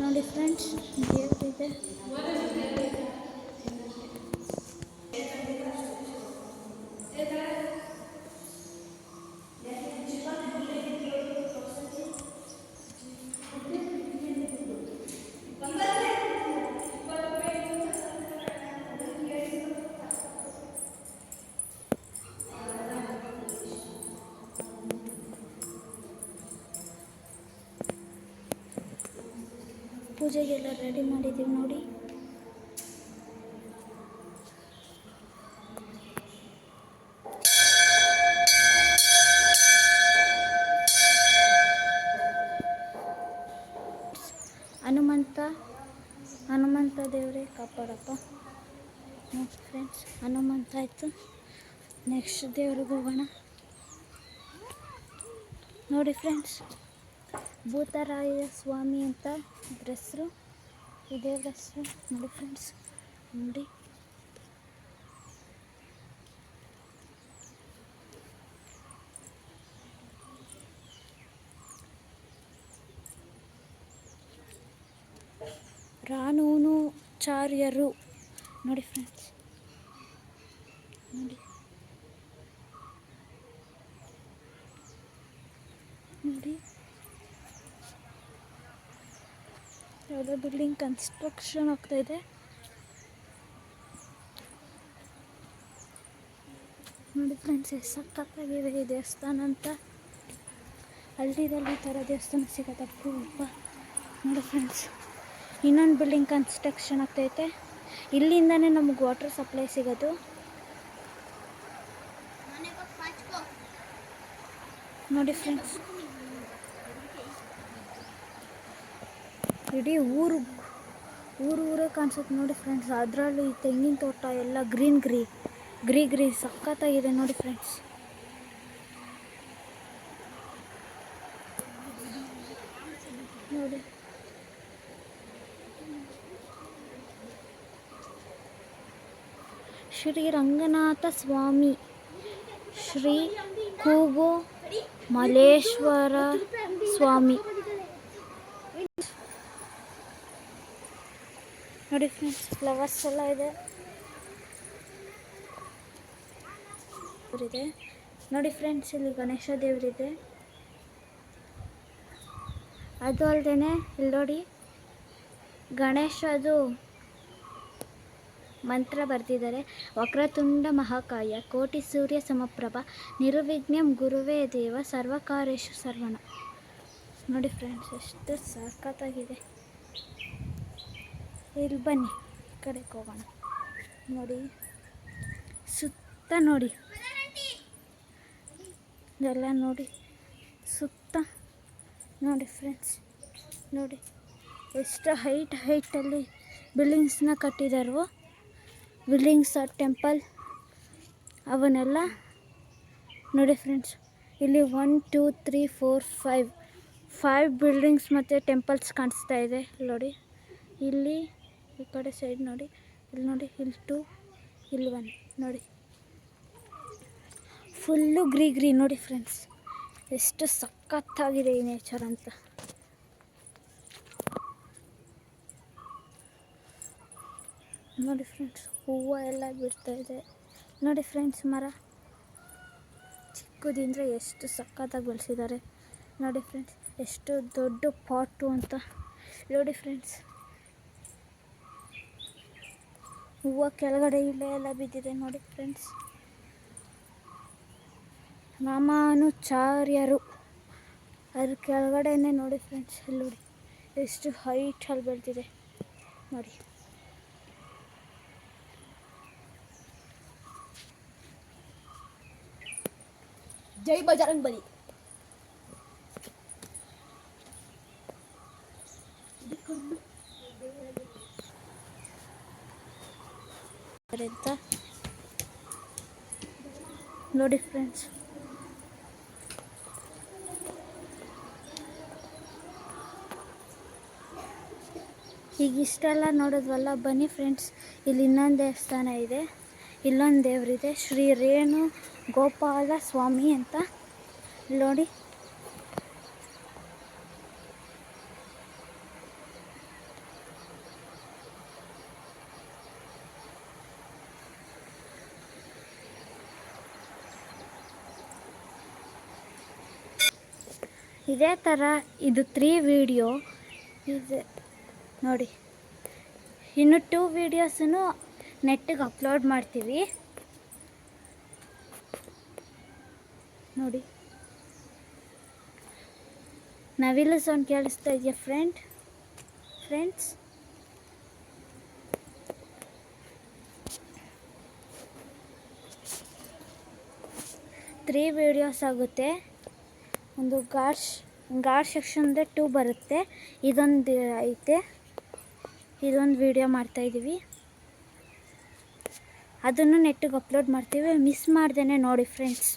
ನೋಡಿ ಫ್ರೆಂಡ್ಸ್ ಗೇಟಿದೆ ಇದೆ ಪೂಜೆಗೆಲ್ಲ ರೆಡಿ ಮಾಡಿದ್ದೀವಿ ನೋಡಿ. ಹನುಮಂತ ಹನುಮಂತ ದೇವರೇ ಕಾಪಾಡಪ್ಪ. ಫ್ರೆಂಡ್ಸ್ ಹನುಮಂತ ಆಯಿತು. ನೆಕ್ಸ್ಟ್ ದೇವ್ರಿಗೆ ಹೋಗೋಣ. ನೋಡಿ ಫ್ರೆಂಡ್ಸ್ ಭೂತರಾಯ ಸ್ವಾಮಿ ಅಂತ ಇದ್ರ ಹೆಸರು? ಇದೇ ಹೆಸರು? ನೋಡಿ ಫ್ರೆಂಡ್ಸ್ ನೋಡಿ. ರಾನೂನು ಚಾರ್ಯರು. ನೋಡಿ ಫ್ರೆಂಡ್ಸ್ ನೋಡಿ ನೋಡಿ ಯಾವುದೋ ಬಿಲ್ಡಿಂಗ್ ಕನ್ಸ್ಟ್ರಕ್ಷನ್ ಆಗ್ತಾ ಇದೆ. ನೋಡಿ ಫ್ರೆಂಡ್ಸ್, ಎಷ್ಟು ಸಖತ್ತಾಗಿದೆ ಈ ದೇವಸ್ಥಾನ ಅಂತ. ಹಳ್ಳಿದಲ್ಲಿ ಈ ಥರ ದೇವಸ್ಥಾನ ಸಿಗುತ್ತೆ. ಅಪ್ಪ ನೋಡಿ ಫ್ರೆಂಡ್ಸ್, ಇನ್ನೊಂದು ಬಿಲ್ಡಿಂಗ್ ಕನ್ಸ್ಟ್ರಕ್ಷನ್ ಆಗ್ತೈತೆ ಇಲ್ಲಿಂದನೇ ನಮಗೆ ವಾಟರ್ ಸಪ್ಲೈ ಸಿಗೋದು. ನೋಡಿ ಫ್ರೆಂಡ್ಸ್ ಇಡೀ ಊರು ಊರು ಊರೇ ಕಾಣಿಸುತ್ತೆ ನೋಡಿ ಫ್ರೆಂಡ್ಸ್ ಅದರಲ್ಲೂ ಈ ತೆಂಗಿನ ತೋಟ ಎಲ್ಲ ಗ್ರೀನ್ ಗ್ರೀ ಗ್ರೀ ಗ್ರೀ ಸಖತ್ತಾಗಿದೆ ನೋಡಿ ಫ್ರೆಂಡ್ಸ್ ನೋಡಿ. ಶ್ರೀ ರಂಗನಾಥ ಸ್ವಾಮಿ, ಶ್ರೀ ಕೂಗೋ ಮಲೇಶ್ವರ ಸ್ವಾಮಿ. ನೋಡಿ ಫ್ರೆಂಡ್ಸ್ ಫ್ಲವರ್ಸ್ ಎಲ್ಲ ಇದೆ. ಇದೆ ನೋಡಿ ಫ್ರೆಂಡ್ಸ್ ಇಲ್ಲಿ ಗಣೇಶ ದೇವರಿದೆ. ಅದು ಅಲ್ಲದೆ ಇಲ್ಲಿ ನೋಡಿ. ಗಣೇಶದು ಮಂತ್ರ ಬರೆದಿದ್ದಾರೆ. ವಕ್ರತುಂಡ ಮಹಾಕಾಯ, ಕೋಟಿ ಸೂರ್ಯ ಸಮಪ್ರಭ, ನಿರ್ವಿಘ್ನಂ ಗುರುವೇ ದೇವ, ಸರ್ವಕಾರೇಶು ಸರ್ವಣ. ನೋಡಿ ಫ್ರೆಂಡ್ಸ್ ಎಷ್ಟು ಸಖತ್ತಾಗಿದೆ ಇಲ್ಲಿ ಬನ್ನಿ, ಈ ಕಡೆಗೆ ಹೋಗೋಣ. ನೋಡಿ, ಸುತ್ತ ನೋಡಿ. ಇದೆಲ್ಲ ನೋಡಿ, ಸುತ್ತ ನೋಡಿ ಫ್ರೆಂಡ್ಸ್ ನೋಡಿ, ಎಷ್ಟು ಹೈಟ್ ಹೈಟಲ್ಲಿ ಬಿಲ್ಡಿಂಗ್ಸ್ನ ಕಟ್ಟಿದಾರೋ ಬಿಲ್ಡಿಂಗ್ಸ್ ಟೆಂಪಲ್ ಅವನ್ನೆಲ್ಲ ನೋಡಿ ಫ್ರೆಂಡ್ಸ್ ಇಲ್ಲಿ one two three four five five buildings ಮತ್ತು ಟೆಂಪಲ್ಸ್ ಕಾಣಿಸ್ತಾ ಇದೆ. ನೋಡಿ, ಇಲ್ಲಿ ಈ ಕಡೆ ಸೈಡ್ ನೋಡಿ. ಇಲ್ಲಿ ನೋಡಿ ಇಲ್ಲಿ ಟು ಇಲ್ಲಿ ಒನ್ ನೋಡಿ. ಫುಲ್ಲು ಗ್ರೀ ಗ್ರೀ ನೋಡಿ ಫ್ರೆಂಡ್ಸ್ ಎಷ್ಟು ಸಖತ್ತಾಗಿದೆ ಈ ನೇಚರ್ ಅಂತ. ನೋಡಿ ಫ್ರೆಂಡ್ಸ್ ಹೂವು ಎಲ್ಲ ಬಿಡ್ತಾ ಇದೆ. ನೋಡಿ ಫ್ರೆಂಡ್ಸ್ ಮರ. ಚಿಕ್ಕದಿಂದ ಎಷ್ಟು ಸಖತ್ತಾಗಿ ಬೆಳೆಸಿದ್ದಾರೆ. ನೋಡಿ ಫ್ರೆಂಡ್ಸ್ ಎಷ್ಟು ದೊಡ್ಡ ಪಾಟು ಅಂತ. ನೋಡಿ ಫ್ರೆಂಡ್ಸ್ ಹೂವು ಕೆಳಗಡೆ ಇಲ್ಲೇ ಎಲ್ಲ ಬಿದ್ದಿದೆ ನೋಡಿ ಫ್ರೆಂಡ್ಸ್ ರಾಮಾನುಚಾರ್ಯರು. ಅದ್ರ ಕೆಳಗಡೆನೆ ನೋಡಿ ಫ್ರೆಂಡ್ಸ್ ಅಲ್ಲಿ ನೋಡಿ. ಎಷ್ಟು ಹೈಟಲ್ಲಿ ಬೆಳೆದಿದೆ. ನೋಡಿ. ಜೈ ಬಜರಂಗ್ ಬಲಿ. ಅಂತ ನೋಡಿ ಫ್ರೆಂಡ್ಸ್ ಈಗ ಇಷ್ಟೆಲ್ಲ ನೋಡಿದ್ವಲ್ಲ, ಬನ್ನಿ ಫ್ರೆಂಡ್ಸ್ ಇಲ್ಲಿ ಇನ್ನೊಂದು ದೇವಸ್ಥಾನ ಇದೆ. ಇಲ್ಲೊಂದು ದೇವರಿದೆ. ಶ್ರೀ ರೇಣು ಗೋಪಾಲ ಸ್ವಾಮಿ ಅಂತ. ನೋಡಿ. ಇದೇ ಥರ ಇದು ತ್ರೀ ವಿಡಿಯೋ ಇದು ನೋಡಿ. ಇನ್ನು ಟೂ ವೀಡಿಯೋಸನ್ನು ನೆಟ್ಟಿಗೆ ಅಪ್ಲೋಡ್ ಮಾಡ್ತೀವಿ. ನೋಡಿ. ನವಿಲು ಸೌಂಡ್ ಕೇಳಿಸ್ತಾ ಇದೆಯಾ ಫ್ರೆಂಡ್ ಫ್ರೆಂಡ್ಸ್ ತ್ರೀ ವೀಡಿಯೋಸ್ ಆಗುತ್ತೆ. ಒಂದು ಗಾಡ್ಸ್ ಗಾಡ್ ಸೆಕ್ಷನ್ದೆ ಟೂ ಬರುತ್ತೆ. ಇದೊಂದು ಐತೆ. ಇದೊಂದು ವಿಡಿಯೋ ಮಾಡ್ತಾಯಿದ್ದೀವಿ ಅದನ್ನು ನೆಟ್ಟಿಗೆ ಅಪ್ಲೋಡ್ ಮಾಡ್ತೀವಿ. ಮಿಸ್ ಮಾಡ್ದೇ ನೋಡಿ ಫ್ರೆಂಡ್ಸ್